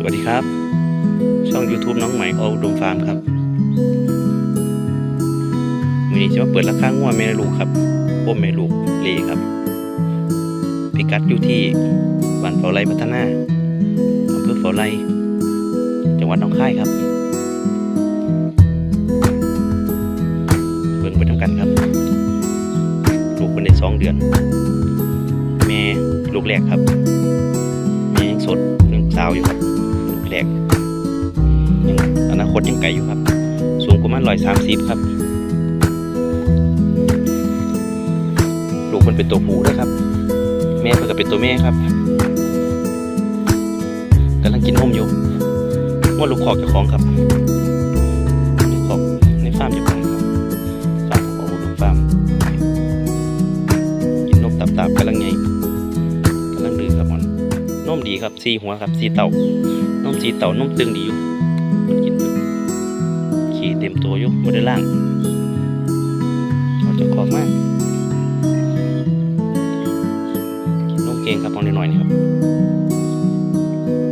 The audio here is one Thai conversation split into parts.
สวัสดีครับ ช่อง YouTube น้องใหม่ออดมฟาร์มครับวันนี้จะมาเปิดราคางัวแม่ลูกครับโอมแม่ลูกเลครับพิกัดอยู่ที่บ้านเฝ้าไร่พัฒนาอำเภอเฝ้าไร่จังหวัดหนองคายครับเบิ่งไปทำกันครับลูกคนได้สองเดือนแม่ลูกแรกครับแม่ยังสดยังสาวอยู่ครับ แรกยังอนาคตยังไกลอยู่ครับ สูงประมาณร้อยสามสิบครับลูกมันเป็นตัวผู้ด้วยครับ แม่เพิ่นก็เป็นตัวแม่ครับกำลังกินนมอยู่ว่าลูกคอกเจ้าของครับลูกคอกในฟาร์มเจ้าของครับฟาร์มของลูกฟาร์มกินนมตับๆกำลังใหญ่กำลังดื้อครับมันนมดีครับสีหัวครับสีเต่า มสีเต่านมตึงดีอยู่กินขี่เต็มตัวอยู่บนด้ล่างเอาจ้าของมากนมเก่งครับพอน้อยๆนี่ครับ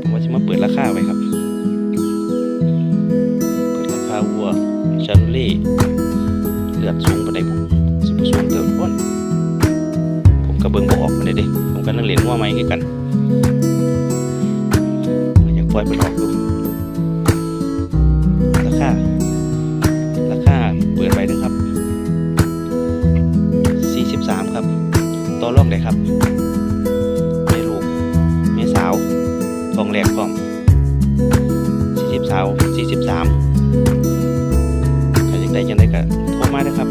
ผมว่าจะมาเปิดราคาไว้ครับเปิดราคาวัวชาลูเล่เลือดสูงปานใดผมสิบสูงเติมก้นผมก็เบิ่งบ่ออกมาเลยเด้ผมกำลังเล่นวัวไหมคือกัน ล่อยไปออกดูราคาราคาเปิดไว้นะครับ 43 ครับ ต่อรองได้ครับแม่ลูกแม่สาวทองแรกพร้อมสี่สิบสาวสี่สิบสามใครยากได้ยังได้ก็โทรมาได้ครับ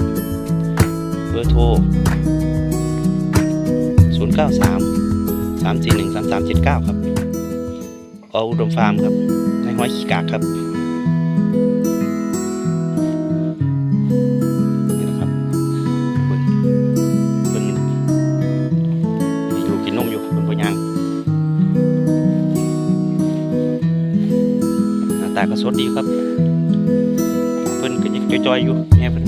เบอร์โทรศูนย์เก้าสามสามสี่หนึ่งสามสามเจ็ดเก้าครับ ออุดมฟาร์มครับ ในห้อยขี้กากครับนี่นะครับเบิ่งเบิ่งมีลูกกินนมอยู่บนพยางหน้าตาก็สดดีครับเพิ่นก็ยังจอยๆอยู่แม่เพิ่น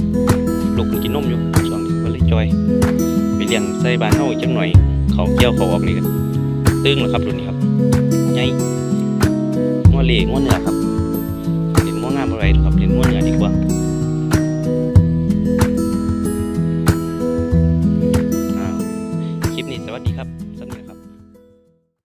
ลูกเพิ่นกินนมอยู่ช่วงนี้ก็เลยจอยไปเลี้ยงใส่บ้านเฮาอีกจักหน่อยเขาเกี่ยวเขาออกนี่กันตึงแล้วครับรุ่นนี้ครับใหญ่งัวเหล่งัวเนื้อครับ